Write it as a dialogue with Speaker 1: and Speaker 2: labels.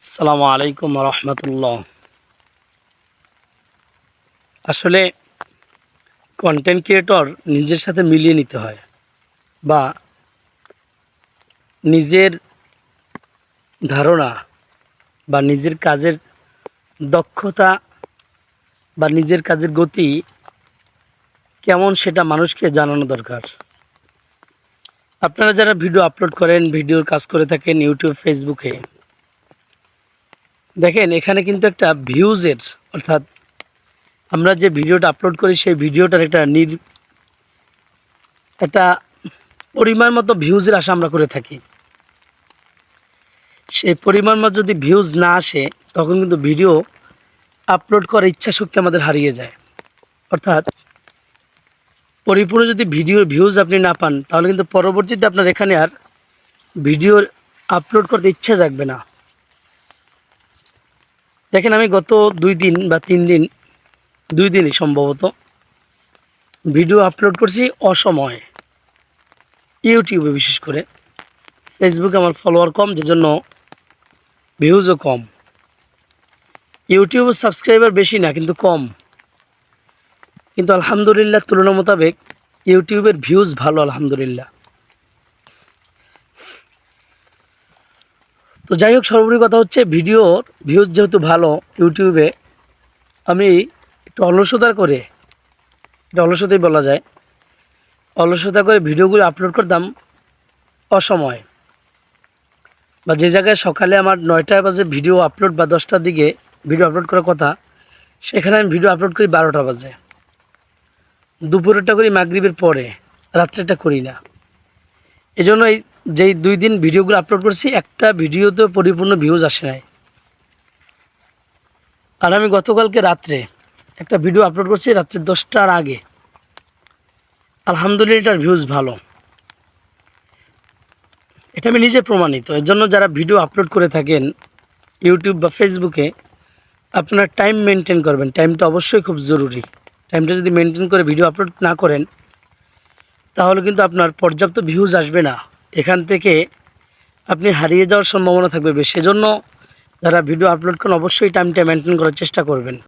Speaker 1: আসসালামু আলাইকুম রহমতুল্লাহ। আসলে কন্টেন্ট ক্রিয়েটর নিজের সাথে মিলিয়ে নিতে হয় বা নিজের ধারণা বা নিজের কাজের দক্ষতা বা নিজের কাজের গতি কেমন সেটা মানুষকে জানানো দরকার। আপনারা যারা ভিডিও আপলোড করেন ভিডিওর কাজ করে থাকেন ইউটিউব ফেসবুকে দেখেন, এখানে কিন্তু একটা ভিউজের অর্থাৎ আমরা যে ভিডিওটা আপলোড করি, সেই ভিডিওটার একটা নির, একটা পরিমাণ মতো ভিউজের আশা আমরা করে থাকি। সেই পরিমাণ মতো যদি ভিউজ না আসে, তখন কিন্তু ভিডিও আপলোড করার ইচ্ছা শক্তি আমাদের হারিয়ে যায়। অর্থাৎ পরিপূর্ণ যদি ভিডিওর ভিউজ আপনি না পান, তাহলে কিন্তু পরবর্তীতে আপনার এখানে আর ভিডিও আপলোড করতে ইচ্ছা জাগবে না। দেখেন আমি গত দুই দিন বা তিন দিন, দুই দিনই সম্ভবত ভিডিও আপলোড করছি অসময়ে। ইউটিউবে বিশেষ করে। ফেসবুকে আমার ফলোয়ার কম যে জন্য ভিউজও কম। ইউটিউবে সাবস্ক্রাইবার বেশি না, কিন্তু কম। কিন্তু আলহামদুলিল্লাহ, তুলনা মোতাবেক ইউটিউবের ভিউজ ভালো, আলহামদুলিল্লাহ। তো যাই হোক, সর্বোপরি কথা হচ্ছে, ভিডিওর ভিউজ যেহেতু ভালো ইউটিউবে, আমি একটু অলসতা করে, এটা অলসতাই বলা যায়, অলসতা করে ভিডিওগুলো আপলোড করতাম অসময়। বা যে জায়গায় সকালে আমার নয়টায় বাজে ভিডিও আপলোড বা দশটার দিকে ভিডিও আপলোড করার কথা, সেখানে আমি ভিডিও আপলোড করি বারোটা বাজে। দুপুরেরটা করি মাগরিবের পরে রাত্রেটা করি না। এজন্য এই যেই দুই দিন ভিডিওগুলো আপলোড করছি, একটা ভিডিওতে পরিপূর্ণ ভিউজ আসে নাই। আর আমি গতকালকে রাত্রে একটা ভিডিও আপলোড করছি, রাত্রে দশটার আগে। আলহামদুলিল্লাহ, এটার ভিউজ ভালো। এটা আমি নিজে প্রমাণিত। এর জন্য যারা ভিডিও আপলোড করে থাকেন ইউটিউব বা ফেসবুকে আপনারা টাইম মেনটেন করবেন। টাইমটা অবশ্যই খুব জরুরি। টাইমটা যদি মেনটেন করে ভিডিও আপলোড না করেন, তাহলে কিন্তু আপনার পর্যাপ্ত ভিউজ আসবে না। এখান থেকে আপনি হারিয়ে যাওয়ার সম্ভাবনা থাকবে। সেজন্য যারা ভিডিও আপলোড করেন, অবশ্যই টাইমটা মেনটেন করার চেষ্টা করবেন।